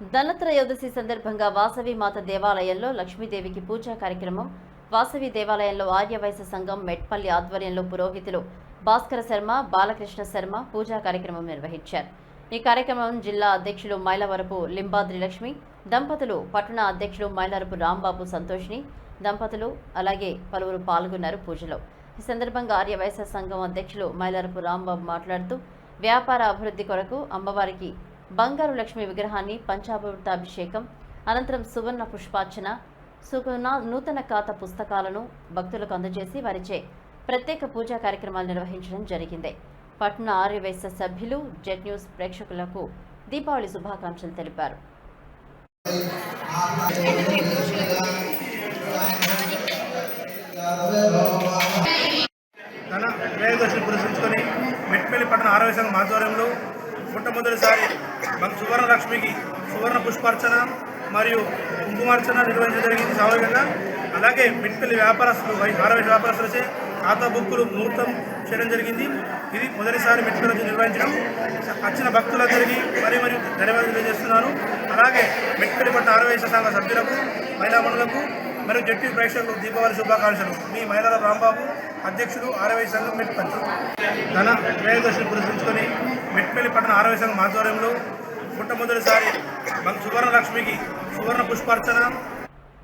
ధనత్రయోదశి సందర్భంగా వాసవి మాత దేవాలయంలో లక్ష్మీదేవికి పూజా కార్యక్రమం వాసవి దేవాలయంలో ఆర్యవైశ్య సంఘం మెట్పల్లి ఆధ్వర్యంలో పురోహితులు భాస్కర శర్మ బాలకృష్ణ శర్మ పూజా కార్యక్రమం నిర్వహించారు. ఈ కార్యక్రమం జిల్లా అధ్యక్షులు మైలవరపు లింబాద్రి లక్ష్మి దంపతులు పట్టణ అధ్యక్షులు మైలవరపు రాంబాబు సంతోష్ని దంపతులు అలాగే పలువురు పాల్గొన్నారు పూజలో. ఈ సందర్భంగా ఆర్యవైశ్య సంఘం అధ్యక్షులు మైలవరపు రాంబాబు మాట్లాడుతూ వ్యాపార అభివృద్ధి కొరకు అమ్మవారికి బంగారు లక్ష్మి విగ్రహాన్ని పంచామృతాభిషేకం అనంతరం సువర్ణ పుష్పార్చన సుగుణ నూతన ఖాత పుస్తకాలను భక్తులకు అందజేసి వారిచే ప్రత్యేక పూజా కార్యక్రమాలు నిర్వహించడం జరిగింది. పట్న ఆర్యవేశ సభ్యులు జెట్ న్యూస్ ప్రేక్షకులకు దీపావళి శుభాకాంక్షలు తెలిపారు. ధన త్రయోదశిని పురస్కరించుకొని మెట్పల్లి పట్టణ ఆరోగ్య సంఘం ఆధ్వర్యంలో మొట్టమొదటిసారి మన సువర్ణ లక్ష్మికి సువర్ణ పుష్పార్చన మరియు కుంకుమార్చన నిర్వహించడం జరిగింది స్వాభావికంగా అలాగే మెట్పల్లి వ్యాపారస్తులు వై- ఆరవై వ్యాపారస్తులచే ఖాతా బుక్కులు ముహూర్తం చేయడం జరిగింది. ఇది మొదటిసారి మెట్పల్లి నిర్వహించడం. వచ్చిన భక్తులందరికీ మరీ మరియు ధన్యవాదాలు తెలియజేస్తున్నాను. అలాగే మెట్పల్లి పట్ల ఆరవేశ సంఘ సభ్యులకు మహిళా మండలకు మరియు జట్టు ప్రేక్షకులకు దీపావళి శుభాకాంక్షలు. మీ మహిళల రాంబాబు అధ్యక్షుడు ఆరవై సంఘం మెట్పల్లి ధన త్రయోదశిని పురస్కరించుకొని మెట్పల్లి పట్టణ ఆరవై సంఘం ఆధ్వర్యంలో మొట్టమొదటిసారి మన సువర్ణ లక్ష్మికి సువర్ణ పుష్పార్చన